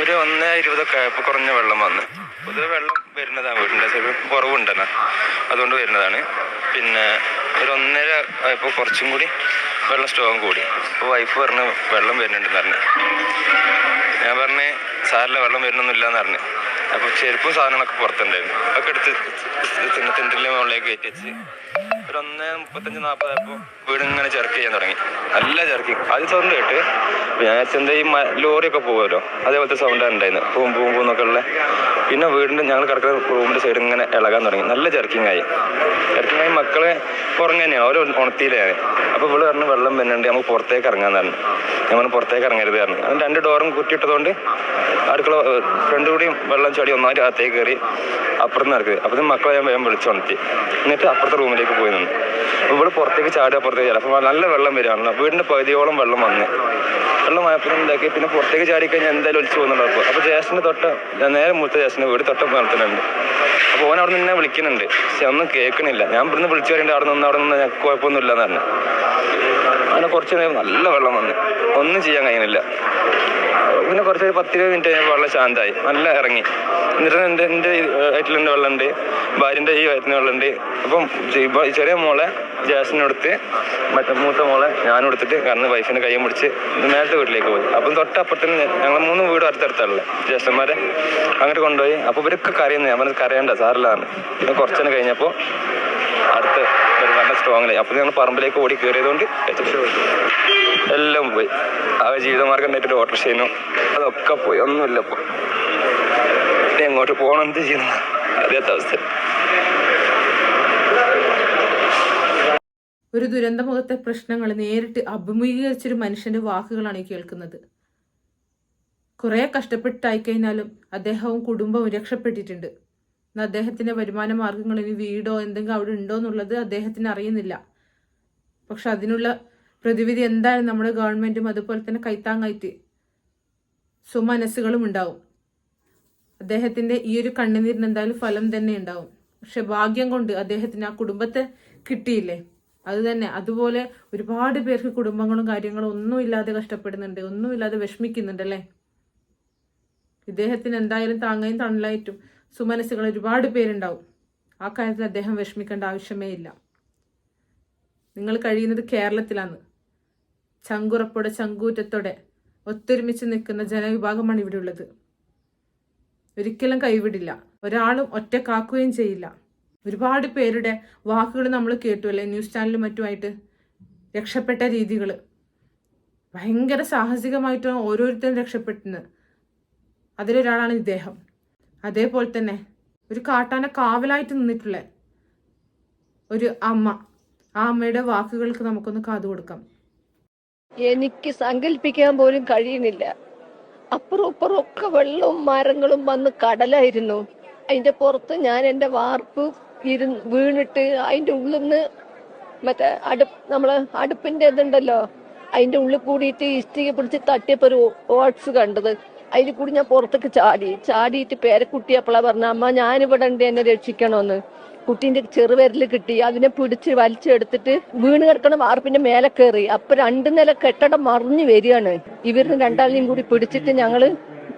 ഒരു ഒന്ന് ഇരുപതൊക്കെ ആയപ്പോൾ കുറഞ്ഞ വെള്ളം വന്ന്. പൊതുവെ വെള്ളം വരുന്നതാണ് വീടിന്റെ സൈഡ്. കുറവുണ്ടല്ലോ അതുകൊണ്ട് വരുന്നതാണ്. പിന്നെ ഒരു ഒന്നര ആയപ്പോൾ കുറച്ചും കൂടി വെള്ളം സ്ട്രോങ് കൂടി. അപ്പോൾ വൈഫ് പറഞ്ഞ് വെള്ളം വരുന്നുണ്ടെന്ന് പറഞ്ഞു. ഞാൻ പറഞ്ഞ് സാറിലെ വെള്ളം വരുന്നൊന്നുമില്ല എന്ന് പറഞ്ഞു. അപ്പോൾ ചെരുപ്പും സാധനങ്ങളൊക്കെ പുറത്തുണ്ടായിരുന്നു. അതൊക്കെ എടുത്ത് തിണ്ടിലെ മുകളിലേക്ക് കയറ്റി വെച്ച്. ഒരു ഒന്ന് മുപ്പത്തഞ്ച് നാൽപ്പതായപ്പോൾ വീട് ഇങ്ങനെ ചെറുക്ക് ചെയ്യാൻ തുടങ്ങി. നല്ല ചെറുക്കി. അത് സൗണ്ട് കേട്ട്. അപ്പൊ ഞാൻ എന്താ ഈ ലോറിയൊക്കെ പോകുമല്ലോ അതേപോലത്തെ സൗണ്ടാണ് ഉണ്ടായിരുന്നു പൂവും പൂവും പൂന്നൊക്കെ ഉള്ള. പിന്നെ വീടിന്റെ ഞങ്ങൾ കിടക്കുന്ന റൂമിന്റെ സൈഡ് ഇങ്ങനെ ഇളകാൻ തുടങ്ങി. നല്ല ജർക്കിങ് ആയി. ആയി മക്കളെ പുറങ്ങനെയാണ് ഓരോ അവർ ഉണർത്തിയിലാണ് അപ്പോൾ ഇവിടെ പറഞ്ഞു വെള്ളം വരുന്നുണ്ട് നമുക്ക് പുറത്തേക്ക് ഇറങ്ങാൻ പറഞ്ഞു. ഞാൻ പുറത്തേക്ക് ഇറങ്ങരുത് കാരണം അതിന് രണ്ട് ഡോറും കുറ്റിയിട്ടതുകൊണ്ട് അടുക്കള ഫ്രണ്ട് കൂടിയും വെള്ളം ചാടി ഒന്നാമത് അകത്തേക്ക് കയറി അപ്പുറത്ത് നടക്കുക അപ്പം മക്കളെ ഞാൻ വേഗം വിളിച്ചുണർത്തി എന്നിട്ട് അപ്പുറത്തെ റൂമിലേക്ക് പോയി അപ്പോൾ ഇവിടെ പുറത്തേക്ക് ചാടി അപ്പുറത്തേക്ക് ചാടി അപ്പോൾ നല്ല വെള്ളം വരികയാണല്ലോ. വീടിന്റെ പകുതിയോളം വെള്ളം വന്ന്. വെള്ളം ആയപ്പോൾ ഉണ്ടാക്കി പിന്നെ പുറത്തേക്ക് ചാടി കഴിഞ്ഞാൽ എന്തായാലും ഒലിച്ചു പോകുന്നുണ്ടാവും അപ്പോൾ ജേഷന്റെ തൊട്ട് നേരെ മുഴുത്ത ജേഷന്റെ വീട് തൊട്ട് നടത്തുന്നുണ്ട്. അപ്പോൾ ഓൻ അവിടെ നിന്ന് വിളിക്കുന്നുണ്ട്. പക്ഷെ ഒന്നും കേൾക്കണില്ല. ഞാൻ ഇവിടുന്ന് വിളിച്ചു പറയുന്നുണ്ട് അവിടെ നിന്ന് അവിടെ നിന്ന് കുഴപ്പമൊന്നുമില്ല എന്ന് പറഞ്ഞു. അങ്ങനെ കുറച്ച് നേരം നല്ല വെള്ളം വന്നു. ഒന്നും ചെയ്യാൻ കഴിയുന്നില്ല. പിന്നെ കുറച്ച് ഒരു പത്ത് ഇരുപത് മിനിറ്റ് കഴിഞ്ഞപ്പോൾ വെള്ളം ശാന്തമായി നല്ല ഇറങ്ങി. എന്നിട്ട് എന്റെ എന്റെ വയറ്റിലെന്റെ വെള്ളമുണ്ട്. ഭാര്യന്റെ ഈ വയറ്റിന്റെ വെള്ളമുണ്ട്. അപ്പം ചെറിയ മോളെ ജാസിനെടുത്ത് മറ്റേ മൂത്ത മോളെ ഞാനും എടുത്തിട്ട് കാരണം വൈഫിന്റെ കൈയും മുടിച്ച് നേരത്തെ വീട്ടിലേക്ക് പോയി. അപ്പം തൊട്ടപ്പുറത്തിന് ഞങ്ങൾ മൂന്ന് വീട് അടുത്തടുത്തുള്ളത് ജ്യേഷ്ഠന്മാരെ അങ്ങോട്ട് കൊണ്ടുപോയി. അപ്പോൾ ഇവരൊക്കെ കരയുന്നത് ഞാൻ കരയേണ്ട സാറിലാണ് പിന്നെ കുറച്ചു കഴിഞ്ഞപ്പോൾ ഒരു അങ്ങനെ. അപ്പൊ ഞങ്ങൾ പറമ്പിലേക്ക് ഓടി കയറിയതുകൊണ്ട് എല്ലാം പോയി. ആ ജീവിതമാർഗം ഉണ്ടായിട്ടൊരു ഓട്ടോറിക്ഷയിനു അതൊക്കെ പോയി. ഒന്നുമില്ല ഇപ്പോൾ എങ്ങോട്ട് പോകണം എന്ത് ചെയ്യുന്ന അതേത്തെ അവസ്ഥ. ഒരു ദുരന്തമുഖത്തെ പ്രശ്നങ്ങൾ നേരിട്ട് അഭിമുഖീകരിച്ചൊരു മനുഷ്യന്റെ വാക്കുകളാണ് ഈ കേൾക്കുന്നത്. കുറേ കഷ്ടപ്പെട്ടായിക്കഴിഞ്ഞാലും അദ്ദേഹവും കുടുംബവും രക്ഷപ്പെട്ടിട്ടുണ്ട്. അദ്ദേഹത്തിന്റെ വരുമാന മാർഗങ്ങൾ ഇനി വീടോ എന്തെങ്കിലും അവിടെ ഉണ്ടോ എന്നുള്ളത് അദ്ദേഹത്തിന് അറിയുന്നില്ല. പക്ഷെ അതിനുള്ള പ്രതിവിധി എന്തായാലും നമ്മുടെ ഗവൺമെന്റും അതുപോലെ തന്നെ കൈത്താങ്ങായിട്ട് സുമനസ്സുകളും ഉണ്ടാവും. അദ്ദേഹത്തിന്റെ ഈ ഒരു കണ്ണുനീരിന് എന്തായാലും ഫലം തന്നെ ഉണ്ടാവും. പക്ഷെ ഭാഗ്യം കൊണ്ട് അദ്ദേഹത്തിന് ആ കുടുംബത്തെ കിട്ടിയില്ലേ? അത് തന്നെ. അതുപോലെ ഒരുപാട് പേർക്ക് കുടുംബങ്ങളും കാര്യങ്ങളും ഒന്നുമില്ലാതെ കഷ്ടപ്പെടുന്നുണ്ട്. ഒന്നുമില്ലാതെ വിഷമിക്കുന്നുണ്ട് അല്ലേ? ഇദ്ദേഹത്തിന് എന്തായാലും താങ്ങയും തണലായിട്ടും സുമനസ്സുകൾ ഒരുപാട് പേരുണ്ടാവും. ആ കാര്യത്തിൽ അദ്ദേഹം വിഷമിക്കേണ്ട ആവശ്യമേ ഇല്ല. നിങ്ങൾ കഴിയുന്നത് കേരളത്തിലാണ്. ചങ്കുറപ്പോടെ ചങ്കൂറ്റത്തോടെ ഒത്തൊരുമിച്ച് നിൽക്കുന്ന ജനവിഭാഗമാണ് ഇവിടെ ഉള്ളത്. ഒരിക്കലും കൈവിടില്ല. ഒരാളും ഒറ്റക്കാക്കുകയും ചെയ്യില്ല. ഒരുപാട് പേരുടെ വാക്കുകൾ നമ്മൾ കേട്ടു അല്ലേ? ന്യൂസ് ചാനലും മറ്റുമായിട്ട് രക്ഷപ്പെട്ട രീതികൾ ഭയങ്കര സാഹസികമായിട്ടാണ് ഓരോരുത്തരും രക്ഷപ്പെട്ടുന്നത് അതിലൊരാളാണ് ഇദ്ദേഹം. അതേപോലെ തന്നെ ഒരു കാട്ടാന കാവലായിട്ട് നിന്നിട്ടുള്ള ഒരു അമ്മ. ആ അമ്മയുടെ വാക്കുകൾക്ക് നമുക്കൊന്ന് കാതു കൊടുക്കാം. എനിക്ക് സങ്കല്പിക്കാൻ പോലും കഴിയുന്നില്ല. അപ്പുറം ഇപ്പുറം ഒക്കെ വെള്ളവും മരങ്ങളും വന്ന് കടലായിരുന്നു. അതിന്റെ പുറത്ത് ഞാൻ എന്റെ വാർപ്പ് ഇരുന്ന് വീണിട്ട് അതിന്റെ ഉള്ളിൽ നിന്ന് മറ്റേ അടുപ്പ് നമ്മൾ അടുപ്പിന്റെ ഇതുണ്ടല്ലോ അതിന്റെ ഉള്ളിൽ കൂടിയിട്ട് ഇഷ്ടിക പിടിച്ച് തട്ടിയപ്പോ ഒരു ഓട്സ് കണ്ടത്. അതിൽ കൂടി ഞാൻ പുറത്തേക്ക് ചാടി. ചാടിയിട്ട് പേരക്കുട്ടി അപ്പളാ പറഞ്ഞ അമ്മ ഞാനിവിടെ ഉണ്ട് എന്നെ രക്ഷിക്കണോന്ന്. കുട്ടീന്റെ ചെറുവിരൽ കിട്ടി. അതിനെ പിടിച്ച് വലിച്ചെടുത്തിട്ട് വീണ് കിടക്കണ വാർപ്പിന്റെ മേലെ കയറി അപ്പൊ രണ്ടു നില കെട്ടടം മറിഞ്ഞു വരികയാണ്. ഇവരിന് രണ്ടാളിനെയും കൂടി പിടിച്ചിട്ട് ഞങ്ങൾ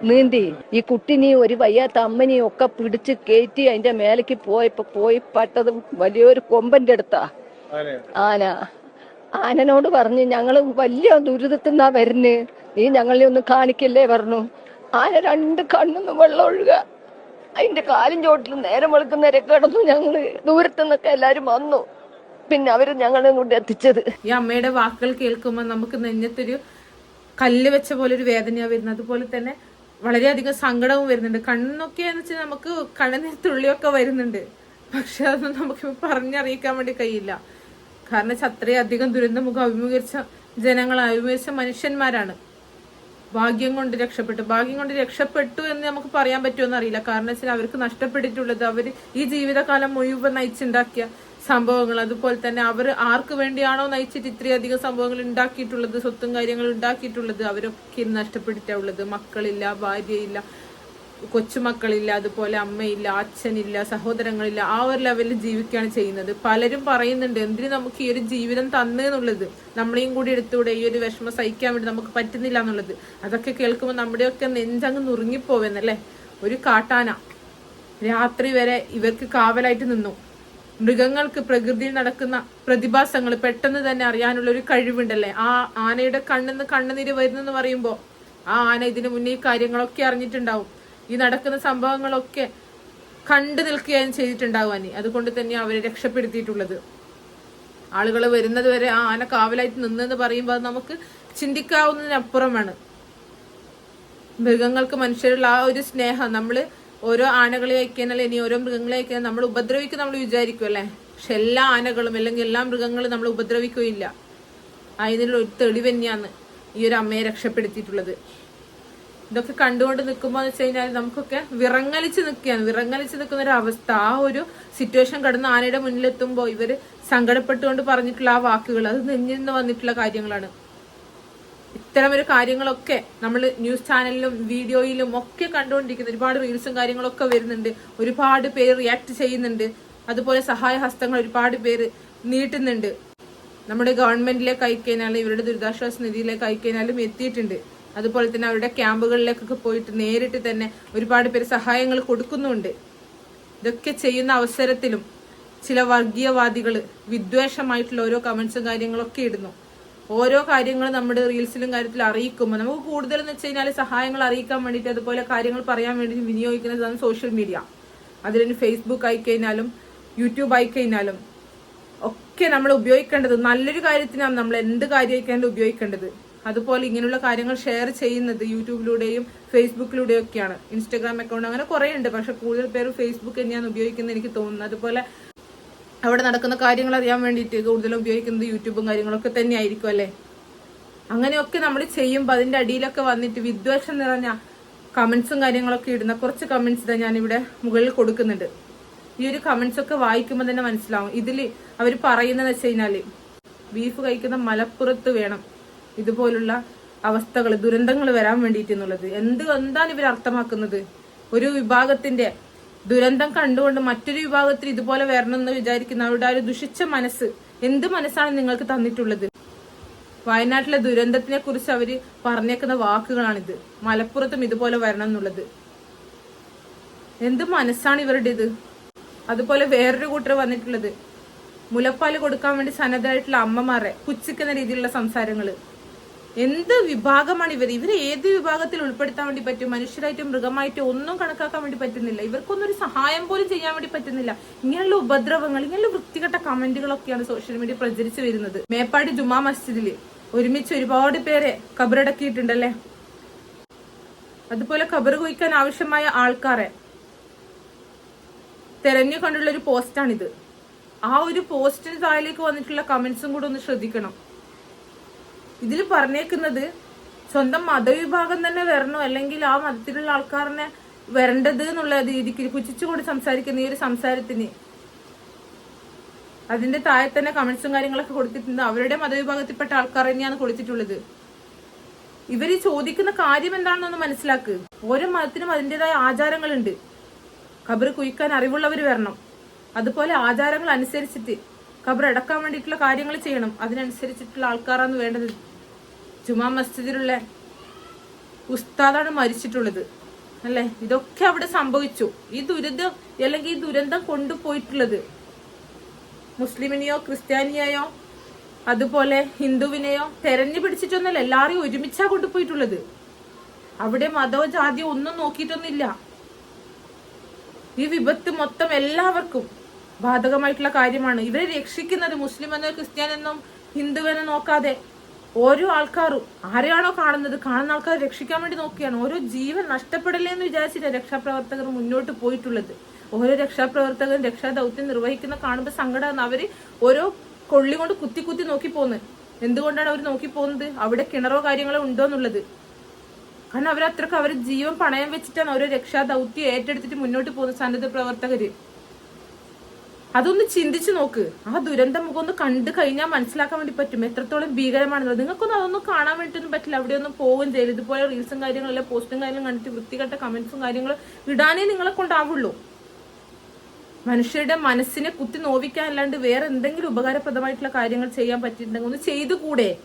നീന്തി. ഈ കുട്ടിനെയും ഒരു വയ്യാത്ത അമ്മനെയും ഒക്കെ പിടിച്ച് കയറ്റി അതിന്റെ മേലേക്ക് പോയപ്പോ പോയി പട്ടത് വലിയൊരു കൊമ്പന്റെ അടുത്താ. ആന. ആനനോട് പറഞ്ഞു ഞങ്ങൾ വലിയ ദുരിതത്തിന്നാ വരുന്നേ. നീ ഞങ്ങളെ ഒന്ന് കാണിക്കല്ലേ? പറഞ്ഞു. ആന രണ്ട് കണ്ണൊന്ന് വെള്ളം ഒഴുക. അതിന്റെ കാലും ചോട്ടിൽ നേരം വെളുക്കുന്നവരെ കിടന്നു ഞങ്ങൾ. ദൂരത്തു നിന്നൊക്കെ എല്ലാരും വന്നു. പിന്നെ അവർ ഞങ്ങളെ കൊണ്ട് എത്തിച്ചത്. ഈ അമ്മയുടെ വാക്കുകൾ കേൾക്കുമ്പോൾ നമുക്ക് നെഞ്ഞത്തൊരു കല്ല് വെച്ച പോലെ ഒരു വേദനയാണ് വരുന്നത്. അതുപോലെ തന്നെ വളരെയധികം സങ്കടവും വരുന്നുണ്ട്. കണ്ണൊക്കെ എന്ന് വെച്ചാൽ നമുക്ക് കണ്ണുനീർ തുള്ളിയൊക്കെ വരുന്നുണ്ട്. പക്ഷെ അതൊന്നും നമുക്ക് പറഞ്ഞറിയിക്കാൻ വേണ്ടി കഴിയില്ല. കാരണം അത്രയധികം ദുരന്തമുഖം അഭിമുഖീകരിച്ച ജനങ്ങൾ അഭിമുഖീകരിച്ച മനുഷ്യന്മാരാണ്. ഭാഗ്യം കൊണ്ട് രക്ഷപ്പെട്ടു. ഭാഗ്യം കൊണ്ട് രക്ഷപ്പെട്ടു എന്ന് നമുക്ക് പറയാൻ പറ്റുമെന്ന് അറിയില്ല കാരണം വെച്ചാൽ അവർക്ക് നഷ്ടപ്പെട്ടിട്ടുള്ളത് അവർ ഈ ജീവിതകാലം മുഴുവൻ നയിച്ചുണ്ടാക്കിയ സംഭവങ്ങൾ. അതുപോലെ തന്നെ അവർ ആർക്ക് വേണ്ടിയാണോ നയിച്ചിട്ട് ഇത്രയധികം സംഭവങ്ങൾ ഉണ്ടാക്കിയിട്ടുള്ളത് സ്വത്തും കാര്യങ്ങളും ഉണ്ടാക്കിയിട്ടുള്ളത് അവരൊക്കെ നഷ്ടപ്പെട്ടിട്ടുള്ളത് മക്കളില്ല ഭാര്യയില്ല കൊച്ചുമക്കളില്ല അതുപോലെ അമ്മയില്ല അച്ഛനില്ല സഹോദരങ്ങളില്ല ആ ഒരു ലെവലിൽ ജീവിക്കുകയാണ് ചെയ്യുന്നത്. പലരും പറയുന്നുണ്ട് എന്തിനു നമുക്ക് ഈ ഒരു ജീവിതം തന്നു എന്നുള്ളത് നമ്മളെയും കൂടി എടുത്തുകൂടെ ഈ ഒരു വിഷമം സഹിക്കാൻ വേണ്ടി നമുക്ക് പറ്റുന്നില്ല എന്നുള്ളത്. അതൊക്കെ കേൾക്കുമ്പോൾ നമ്മുടെയൊക്കെ നെഞ്ചങ്ങ് നുറുങ്ങിപ്പോവെന്നല്ലേ ഒരു കാട്ടാന രാത്രി വരെ ഇവർക്ക് കാവലായിട്ട് നിന്നു. മൃഗങ്ങൾക്ക് പ്രകൃതിയിൽ നടക്കുന്ന പ്രതിഭാസങ്ങൾ പെട്ടെന്ന് തന്നെ അറിയാനുള്ള ഒരു കഴിവുണ്ടല്ലേ? ആ ആനയുടെ കണ്ണെന്ന് കണ്ണുനീര് വരുന്നെന്ന് പറയുമ്പോൾ ആ ആന ഇതിനു മുന്നേ ഈ കാര്യങ്ങളൊക്കെ അറിഞ്ഞിട്ടുണ്ടാവും. ഈ നടക്കുന്ന സംഭവങ്ങളൊക്കെ കണ്ടു നിൽക്കുകയും ചെയ്തിട്ടുണ്ടാവും അനി. അതുകൊണ്ട് തന്നെ അവരെ രക്ഷപ്പെടുത്തിയിട്ടുള്ളത്. ആളുകൾ വരുന്നത് വരെ ആ ആന കാവലായിട്ട് നിന്നെന്ന് പറയുമ്പോൾ അത് നമുക്ക് ചിന്തിക്കാവുന്നതിനപ്പുറമാണ്. മൃഗങ്ങൾക്ക് മനുഷ്യരുള്ള ആ ഒരു സ്നേഹം നമ്മൾ ഓരോ ആനകളെ അയക്കാനല്ല ഇനി ഓരോ മൃഗങ്ങളെ അയക്കാൻ നമ്മൾ ഉപദ്രവിക്കും നമ്മൾ വിചാരിക്കും അല്ലേ? പക്ഷെ എല്ലാ ആനകളും അല്ലെങ്കിൽ എല്ലാ മൃഗങ്ങളും നമ്മൾ ഉപദ്രവിക്കുകയില്ല. അതിനുള്ള ഒരു തെളിവ് തന്നെയാണ് ഈ ഒരു അമ്മയെ രക്ഷപ്പെടുത്തിയിട്ടുള്ളത്. ഇതൊക്കെ കണ്ടുകൊണ്ട് നിൽക്കുമ്പോൾ എന്ന് വെച്ച് കഴിഞ്ഞാൽ നമുക്കൊക്കെ വിറങ്ങലിച്ച് നിൽക്കുകയാണ്. വിറങ്ങലിച്ച് നിൽക്കുന്ന ഒരു അവസ്ഥ. ആ ഒരു സിറ്റുവേഷൻ കടന്ന് ആനയുടെ മുന്നിലെത്തുമ്പോൾ ഇവർ സങ്കടപ്പെട്ടുകൊണ്ട് പറഞ്ഞിട്ടുള്ള ആ വാക്കുകൾ അത് നെഞ്ഞിൽ നിന്ന് വന്നിട്ടുള്ള കാര്യങ്ങളാണ്. ഇത്തരമൊരു കാര്യങ്ങളൊക്കെ നമ്മൾ ന്യൂസ് ചാനലിലും വീഡിയോയിലും ഒക്കെ കണ്ടുകൊണ്ടിരിക്കുന്നു ഒരുപാട് റീൽസും കാര്യങ്ങളൊക്കെ വരുന്നുണ്ട്. ഒരുപാട് പേര് റിയാക്ട് ചെയ്യുന്നുണ്ട്. അതുപോലെ സഹായ ഹസ്തങ്ങൾ ഒരുപാട് പേര് നീട്ടുന്നുണ്ട്. നമ്മുടെ ഗവൺമെന്റിലേക്ക് അയക്കഴിഞ്ഞാലും ഇവരുടെ ദുരിതാശ്വാസ നിധിയിലേക്ക് അയക്കഴിഞ്ഞാലും എത്തിയിട്ടുണ്ട്. അതുപോലെ തന്നെ അവരുടെ ക്യാമ്പുകളിലേക്കൊക്കെ പോയിട്ട് നേരിട്ട് തന്നെ ഒരുപാട് പേര് സഹായങ്ങൾ കൊടുക്കുന്നുണ്ട്. ഇതൊക്കെ ചെയ്യുന്ന അവസരത്തിലും ചില വർഗീയവാദികൾ വിദ്വേഷമായിട്ടുള്ള ഓരോ കമൻസും കാര്യങ്ങളൊക്കെ ഇടുന്നു. ഓരോ കാര്യങ്ങളും നമ്മുടെ റീൽസിലും കാര്യത്തിൽ അറിയിക്കുമ്പോൾ നമുക്ക് കൂടുതലെന്ന് വെച്ച് കഴിഞ്ഞാൽ സഹായങ്ങൾ അറിയിക്കാൻ വേണ്ടിയിട്ട് അതുപോലെ കാര്യങ്ങൾ പറയാൻ വേണ്ടി വിനിയോഗിക്കുന്നതാണ് സോഷ്യൽ മീഡിയ അതിന് ഫേസ്ബുക്ക് ആയിക്കഴിഞ്ഞാലും യൂട്യൂബ് ആയിക്കഴിഞ്ഞാലും ഒക്കെ നമ്മൾ ഉപയോഗിക്കേണ്ടത് നല്ലൊരു കാര്യത്തിനാണ് നമ്മൾ എന്ത് കാര്യമായിക്കാണ്ട് ഉപയോഗിക്കേണ്ടത്. അതുപോലെ ഇങ്ങനെയുള്ള കാര്യങ്ങൾ ഷെയർ ചെയ്യുന്നത് യൂട്യൂബിലൂടെയും ഫേസ്ബുക്കിലൂടെയും ഒക്കെയാണ് ഇൻസ്റ്റാഗ്രാം അക്കൗണ്ട് അങ്ങനെ കുറേ ഉണ്ട് പക്ഷെ കൂടുതൽ പേര് ഫേസ്ബുക്ക് തന്നെയാണ് ഉപയോഗിക്കുന്നത് എനിക്ക് തോന്നുന്നത്. അതുപോലെ അവിടെ നടക്കുന്ന കാര്യങ്ങൾ അറിയാൻ വേണ്ടിയിട്ട് കൂടുതലും ഉപയോഗിക്കുന്നത് യൂട്യൂബും കാര്യങ്ങളൊക്കെ തന്നെ ആയിരിക്കും അല്ലേ? അങ്ങനെയൊക്കെ നമ്മൾ ചെയ്യുമ്പോൾ അതിന്റെ അടിയിലൊക്കെ വന്നിട്ട് വിദ്വേഷം നിറഞ്ഞ കമന്റ്സും കാര്യങ്ങളൊക്കെ ഇടുന്ന കുറച്ച് കമന്റ്സ് ഇതാ ഞാനിവിടെ മുകളിൽ കൊടുക്കുന്നുണ്ട്. ഈ ഒരു കമന്റ്സ് ഒക്കെ വായിക്കുമ്പോൾ തന്നെ മനസ്സിലാവും. ഇതിൽ അവർ പറയുന്നതെന്ന് വെച്ച് കഴിഞ്ഞാൽ ബീഫ് കഴിക്കുന്ന മലപ്പുറത്ത് വേണം. ഇതുപോലുള്ള അവസ്ഥകൾ ദുരന്തങ്ങൾ വരാൻ വേണ്ടിയിട്ട് എന്നുള്ളത് എന്ത് എന്താണ് ഇവർ അർത്ഥമാക്കുന്നത്? ഒരു വിഭാഗത്തിന്റെ ദുരന്തം കണ്ടുകൊണ്ട് മറ്റൊരു വിഭാഗത്തിൽ ഇതുപോലെ വരണം എന്ന് വിചാരിക്കുന്ന അവരുടെ ഒരു ദുഷിച്ച മനസ്സ് എന്ത് മനസ്സാണ് നിങ്ങൾക്ക് തന്നിട്ടുള്ളത്? വയനാട്ടിലെ ദുരന്തത്തിനെ കുറിച്ച് അവർ പറഞ്ഞേക്കുന്ന വാക്കുകളാണിത്. മലപ്പുറത്തും ഇതുപോലെ വരണം എന്നുള്ളത് എന്ത് മനസ്സാണ് ഇവരുടേത്? അതുപോലെ വേറൊരു കൂട്ടർ വന്നിട്ടുള്ളത്. മുലപ്പാൽ കൊടുക്കാൻ വേണ്ടി സന്നദ്ധമായിട്ടുള്ള അമ്മമാരെ പുച്ഛിക്കുന്ന രീതിയിലുള്ള സംസാരങ്ങൾ. എന്ത് വിഭാഗമാണ് ഇവർ ഇവർ ഏത് വിഭാഗത്തിൽ ഉൾപ്പെടുത്താൻ വേണ്ടി പറ്റും? മനുഷ്യരായിട്ടും മൃഗമായിട്ടും ഒന്നും കണക്കാക്കാൻ വേണ്ടി പറ്റുന്നില്ല. ഇവർക്കൊന്നും ഒരു സഹായം പോലും ചെയ്യാൻ വേണ്ടി പറ്റുന്നില്ല. ഇങ്ങനെയുള്ള ഉപദ്രവങ്ങൾ ഇങ്ങനെയുള്ള വൃത്തികെട്ട കമന്റുകളൊക്കെയാണ് സോഷ്യൽ മീഡിയ പ്രചരിച്ചു വരുന്നത്. മേപ്പാടി ജുമാ മസ്ജിദിൽ ഒരുമിച്ച് ഒരുപാട് പേരെ കബറടക്കിയിട്ടുണ്ടല്ലേ അതുപോലെ കബർ കുഴിക്കാൻ ആവശ്യമായ ആൾക്കാരെ തെരഞ്ഞു കണ്ടുള്ള ഒരു പോസ്റ്റാണിത്. ആ ഒരു പോസ്റ്റിന് താഴേക്ക് വന്നിട്ടുള്ള കമന്റ്സും കൂടെ ഒന്ന് ശ്രദ്ധിക്കണം. ഇതിൽ പറഞ്ഞേക്കുന്നത് സ്വന്തം മതവിഭാഗം തന്നെ വരണോ അല്ലെങ്കിൽ ആ മതത്തിലുള്ള ആൾക്കാരനെ വരേണ്ടത് എന്നുള്ള രീതിക്ക് പുച്ഛിച്ചുകൊണ്ട് സംസാരിക്കുന്ന ഈ ഒരു സംസാരത്തിന്. അതിന്റെ താഴെ തന്നെ കമന്റ്സും കാര്യങ്ങളൊക്കെ കൊടുത്തിട്ടുണ്ട്. അവരുടെ മതവിഭാഗത്തിൽപ്പെട്ട ആൾക്കാർ തന്നെയാണ് കൊടുത്തിട്ടുള്ളത്. ഇവർ ചോദിക്കുന്ന കാര്യം എന്താണെന്നൊന്ന് മനസ്സിലാക്ക്. ഓരോ മതത്തിനും അതിന്റെതായ ആചാരങ്ങളുണ്ട്. ഖബർ കുഴിക്കാൻ അറിവുള്ളവർ വരണം. അതുപോലെ ആചാരങ്ങൾ അനുസരിച്ചിട്ട് ഖബർ അടക്കാൻ വേണ്ടിയിട്ടുള്ള കാര്യങ്ങൾ ചെയ്യണം. അതിനനുസരിച്ചിട്ടുള്ള ആൾക്കാരാണ് വേണ്ടത്. ജുമാ മസ്ജിദിലുള്ള ഉസ്താദാണ് മരിച്ചിട്ടുള്ളത്. അല്ലേ? ഇതൊക്കെ അവിടെ സംഭവിച്ചു. ഈ ദുരിതം അല്ലെങ്കിൽ ഈ ദുരന്തം കൊണ്ടുപോയിട്ടുള്ളത് മുസ്ലിമിനെയോ ക്രിസ്ത്യാനിയെയോ അതുപോലെ ഹിന്ദുവിനെയോ തെരഞ്ഞു പിടിച്ചിട്ടൊന്നുമല്ല എല്ലാരെയും ഒരുമിച്ചാ കൊണ്ടുപോയിട്ടുള്ളത്. അവിടെ മതമോ ജാതിയോ ഒന്നും നോക്കിയിട്ടൊന്നുമില്ല. ഈ വിപത്ത് മൊത്തം എല്ലാവർക്കും ബാധകമായിട്ടുള്ള കാര്യമാണ്. ഇവരെ രക്ഷിക്കുന്നത് മുസ്ലിം എന്നോ ക്രിസ്ത്യാനെന്നോ ഹിന്ദുവെന്നോ നോക്കാതെ. ഓരോ ആൾക്കാരും ആരെയാണോ കാണുന്നത്? കാണുന്ന ആൾക്കാർ രക്ഷിക്കാൻ വേണ്ടി നോക്കിയാണ്. ഓരോ ജീവൻ നഷ്ടപ്പെടില്ലേ എന്ന് വിചാരിച്ചില്ല രക്ഷാപ്രവർത്തകർ മുന്നോട്ട് പോയിട്ടുള്ളത്. ഓരോ രക്ഷാപ്രവർത്തകരും രക്ഷാദൗത്യം നിർവഹിക്കുന്ന കാണുമ്പോൾ സങ്കടമാണ് അവർ ഓരോ കൊള്ളി കൊണ്ട് കുത്തി കുത്തി നോക്കി പോകുന്നത് എന്തുകൊണ്ടാണ് അവർ നോക്കി പോകുന്നത്? അവിടെ കിണറോ കാര്യങ്ങളോ ഉണ്ടോ എന്നുള്ളത്. കാരണം അവരത്രക്ക് അവർ ജീവൻ പണയം വെച്ചിട്ടാണ് ഓരോ രക്ഷാ ദൗത്യം ഏറ്റെടുത്തിട്ട് മുന്നോട്ട് പോകുന്ന സന്നദ്ധ പ്രവർത്തകര്. അതൊന്ന് ചിന്തിച്ചു നോക്ക്. ആ ദുരന്ത മുഖം ഒന്ന് കണ്ടു കഴിഞ്ഞാൽ മനസ്സിലാക്കാൻ വേണ്ടി പറ്റും. എത്രത്തോളം ഭീകരമാണെന്നുള്ളത്. നിങ്ങൾക്കൊന്നും അതൊന്നും കാണാൻ വേണ്ടിയിട്ടൊന്നും പറ്റില്ല. അവിടെ അവിടെയൊന്നും പോവുകയും ചെയ്യില്ല ഇതുപോലെ റീൽസും കാര്യങ്ങളും പോസ്റ്റും കാര്യങ്ങളും കണ്ടിട്ട് വൃത്തികെട്ട കമന്റ്സും കാര്യങ്ങളും ഇടാനേ നിങ്ങളെ കൊണ്ടാവുള്ളൂ. മനുഷ്യരുടെ മനസ്സിനെ കുത്തി നോവിക്കാൻ അല്ലാണ്ട് വേറെ എന്തെങ്കിലും ഉപകാരപ്രദമായിട്ടുള്ള കാര്യങ്ങൾ ചെയ്യാൻ പറ്റിയിട്ടുണ്ടെങ്കിൽ ഒന്ന് ചെയ്തുകൂടെ?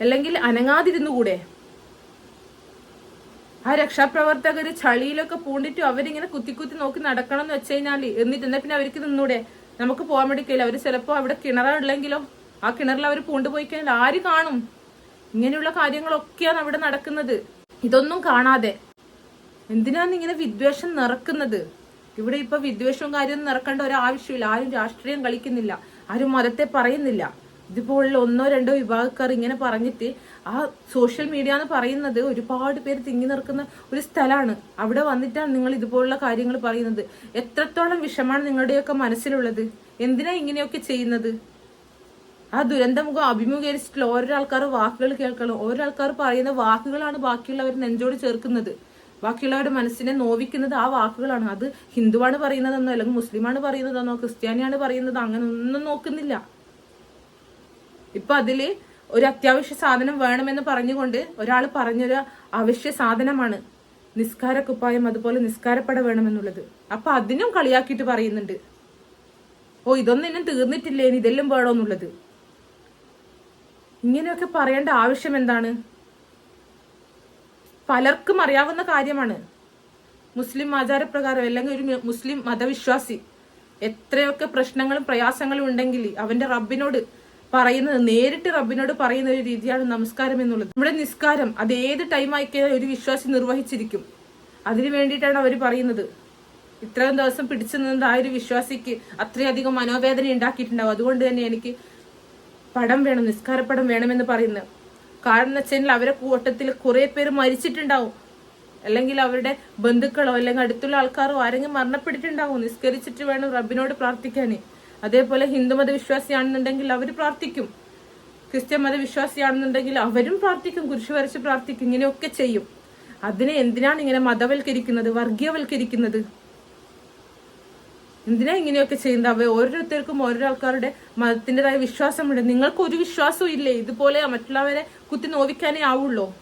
അല്ലെങ്കിൽ അനങ്ങാതിരുന്നുകൂടെ? ആ രക്ഷാപ്രവർത്തകർ ചളിയിലൊക്കെ പൂണ്ടിട്ട് അവരിങ്ങനെ കുത്തി കുത്തി നോക്കി നടക്കണം എന്ന് വെച്ച് കഴിഞ്ഞാൽ എന്നിട്ട് എന്നാ പിന്നെ അവർക്ക് നിന്നൂടെ? നമുക്ക് പോകാൻ വേണ്ടി കഴിയില്ല ചിലപ്പോൾ ചിലപ്പോ അവിടെ കിണറുള്ളെങ്കിലോ ആ കിണറിൽ അവർ പൂണ്ടുപോയി കഴിഞ്ഞാൽ ആര് കാണും? ഇങ്ങനെയുള്ള കാര്യങ്ങളൊക്കെയാണ് അവിടെ നടക്കുന്നത്. ഇതൊന്നും കാണാതെ. എന്തിനാണ് ഇങ്ങനെ വിദ്വേഷം നിറക്കുന്നത്? ഇവിടെ ഇപ്പൊ വിദ്വേഷവും കാര്യവും നിറക്കേണ്ട ഒരാവശ്യമില്ല. ആരും രാഷ്ട്രീയം കളിക്കുന്നില്ല. ആരും മതത്തെ പറയുന്നില്ല. ഇതുപോലുള്ള ഒന്നോ രണ്ടോ വിഭാഗക്കാർ ഇങ്ങനെ പറഞ്ഞിട്ട് ആ സോഷ്യൽ മീഡിയ എന്ന് പറയുന്നത് ഒരുപാട് പേര് തിങ്ങി നിൽക്കുന്ന ഒരു സ്ഥലമാണ്. അവിടെ വന്നിട്ടാണ് നിങ്ങൾ ഇതുപോലുള്ള കാര്യങ്ങൾ പറയുന്നത്. എത്രത്തോളം വിഷമാണ് നിങ്ങളുടെയൊക്കെ മനസ്സിലുള്ളത്? എന്തിനാ ഇങ്ങനെയൊക്കെ ചെയ്യുന്നത്? ആ ദുരന്തമുഖം അഭിമുഖീകരിച്ചിട്ടുള്ള ഓരോ ആൾക്കാർ വാക്കുകൾ കേൾക്കണം. ഓരോ ആൾക്കാർ പറയുന്ന വാക്കുകളാണ് ബാക്കിയുള്ളവർ നെഞ്ചോട് ചേർക്കുന്നത്. ബാക്കിയുള്ളവരുടെ മനസ്സിനെ നോവിക്കുന്നത് ആ വാക്കുകളാണ്. അത് ഹിന്ദുവാണ് പറയുന്നതെന്നോ അല്ലെങ്കിൽ മുസ്ലിമാണ് പറയുന്നതെന്നോ ക്രിസ്ത്യാനിയാണ് പറയുന്നത് അങ്ങനെ ഒന്നും നോക്കുന്നില്ല. ഇപ്പൊ അതിൽ ഒരു അത്യാവശ്യ സാധനം വേണമെന്ന് പറഞ്ഞുകൊണ്ട് ഒരാൾ പറഞ്ഞൊരു അവശ്യ സാധനമാണ്. നിസ്കാര കുപ്പായം അതുപോലെ നിസ്കാരപ്പട വേണമെന്നുള്ളത്. അപ്പൊ അതിനും കളിയാക്കിയിട്ട് പറയുന്നുണ്ട്. ഓ ഇതൊന്നും തീർന്നിട്ടില്ലേ? ഇനി ഇതെല്ലാം വേണമെന്നുള്ളത് ഇങ്ങനെയൊക്കെ പറയേണ്ട ആവശ്യം എന്താണ്? പലർക്കും അറിയാവുന്ന കാര്യമാണ്. മുസ്ലിം ആചാരപ്രകാരം അല്ലെങ്കിൽ ഒരു മുസ്ലിം മതവിശ്വാസി എത്രയൊക്കെ പ്രശ്നങ്ങളും പ്രയാസങ്ങളും ഉണ്ടെങ്കിൽ അവന്റെ റബ്ബിനോട് പറയുന്നത് നേരിട്ട് റബ്ബിനോട് പറയുന്ന ഒരു രീതിയാണ് നമസ്കാരം എന്നുള്ളത്. നമ്മുടെ നിസ്കാരം അത് ഏത് ടൈം ആയിക്കഴിഞ്ഞാൽ ഒരു വിശ്വാസി നിർവഹിച്ചിരിക്കും. അതിനു വേണ്ടിയിട്ടാണ് അവർ പറയുന്നത്. ഇത്രയും ദിവസം പിടിച്ചു നിന്നത് ആ ഒരു വിശ്വാസിക്ക് അത്രയധികം മനോവേദന ഉണ്ടാക്കിയിട്ടുണ്ടാവും. അതുകൊണ്ട് തന്നെ എനിക്ക് പടം വേണം നിസ്കാരപ്പടം വേണമെന്ന് പറയുന്നത്. കാരണം എന്ന് വെച്ചാൽ അവരെ കൂട്ടത്തിൽ കുറെ പേര് മരിച്ചിട്ടുണ്ടാവും. അല്ലെങ്കിൽ അവരുടെ ബന്ധുക്കളോ അല്ലെങ്കിൽ അടുത്തുള്ള ആൾക്കാരോ ആരെങ്കിലും മരണപ്പെട്ടിട്ടുണ്ടാവും. നിസ്കരിച്ചിട്ട് വേണം റബ്ബിനോട് പ്രാർത്ഥിക്കാൻ അതേപോലെ ഹിന്ദുമത വിശ്വാസിയാണെന്നുണ്ടെങ്കിൽ അവർ പ്രാർത്ഥിക്കും. ക്രിസ്ത്യൻ മതവിശ്വാസിയാണെന്നുണ്ടെങ്കിൽ അവരും പ്രാർത്ഥിക്കും കുരിശു വരച്ച് പ്രാർത്ഥിക്കും ഇങ്ങനെയൊക്കെ ചെയ്യും. അതിനെ എന്തിനാണ് ഇങ്ങനെ മതവൽക്കരിക്കുന്നത് വർഗീയവൽക്കരിക്കുന്നത്? എന്തിനാ ഇങ്ങനെയൊക്കെ ചെയ്യുന്നത്? അവ ഓരോരുത്തർക്കും ഓരോ ആൾക്കാരുടെ മതത്തിന്റെതായ വിശ്വാസമുണ്ട്. നിങ്ങൾക്ക് ഒരു വിശ്വാസവും ഇല്ലേ? ഇതുപോലെ മറ്റുള്ളവരെ കുത്തി നോവിക്കാനേ ആവുള്ളൂ.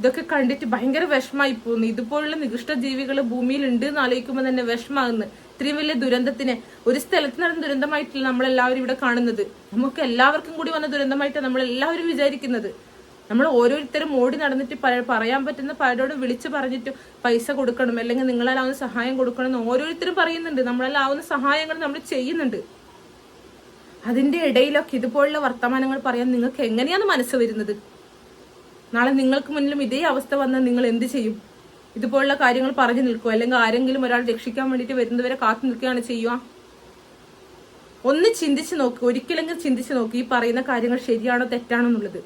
ഇതൊക്കെ കണ്ടിട്ട് ഭയങ്കര വിഷമായി പോകുന്നു. ഇതുപോലുള്ള നികൃഷ്ട ജീവികൾ ഭൂമിയിൽ ഉണ്ട് എന്ന് ആലോചിക്കുമ്പോൾ തന്നെ വിഷമാകുന്നു. ഇത്രയും വലിയ ദുരന്തത്തിന് ഒരു സ്ഥലത്ത് നടന്ന ദുരന്തമായിട്ടില്ല നമ്മളെല്ലാവരും ഇവിടെ കാണുന്നത്. നമുക്ക് എല്ലാവർക്കും കൂടി വന്ന ദുരന്തമായിട്ടാണ് നമ്മൾ എല്ലാവരും വിചാരിക്കുന്നത്. നമ്മൾ ഓരോരുത്തരും ഓടി നടന്നിട്ട് പറയാൻ പറ്റുന്ന പലരോടും വിളിച്ചു പറഞ്ഞിട്ട് പൈസ കൊടുക്കണം അല്ലെങ്കിൽ നിങ്ങളെല്ലാവുന്ന സഹായം കൊടുക്കണം എന്ന് ഓരോരുത്തരും പറയുന്നുണ്ട്. നമ്മളെല്ലാവുന്ന സഹായങ്ങൾ നമ്മൾ ചെയ്യുന്നുണ്ട്. അതിന്റെ ഇടയിലൊക്കെ ഇതുപോലുള്ള വർത്തമാനങ്ങൾ പറയാൻ നിങ്ങൾക്ക് എങ്ങനെയാണ് മനസ്സ് വരുന്നത്? നാളെ നിങ്ങൾക്ക് മുന്നിലും ഇതേ അവസ്ഥ വന്നാൽ നിങ്ങൾ എന്ത് ചെയ്യും? ഇതുപോലുള്ള കാര്യങ്ങൾ പറഞ്ഞു നിൽക്കുക അല്ലെങ്കിൽ ആരെങ്കിലും ഒരാൾ രക്ഷിക്കാൻ വേണ്ടിയിട്ട് വരുന്നവരെ കാത്തു നിൽക്കുകയാണ് ചെയ്യുക. ഒന്ന് ചിന്തിച്ചു നോക്കുക ഒരിക്കലെങ്കിലും ചിന്തിച്ചു നോക്കുക ഈ പറയുന്ന കാര്യങ്ങൾ ശരിയാണോ തെറ്റാണോ എന്നുള്ളത്.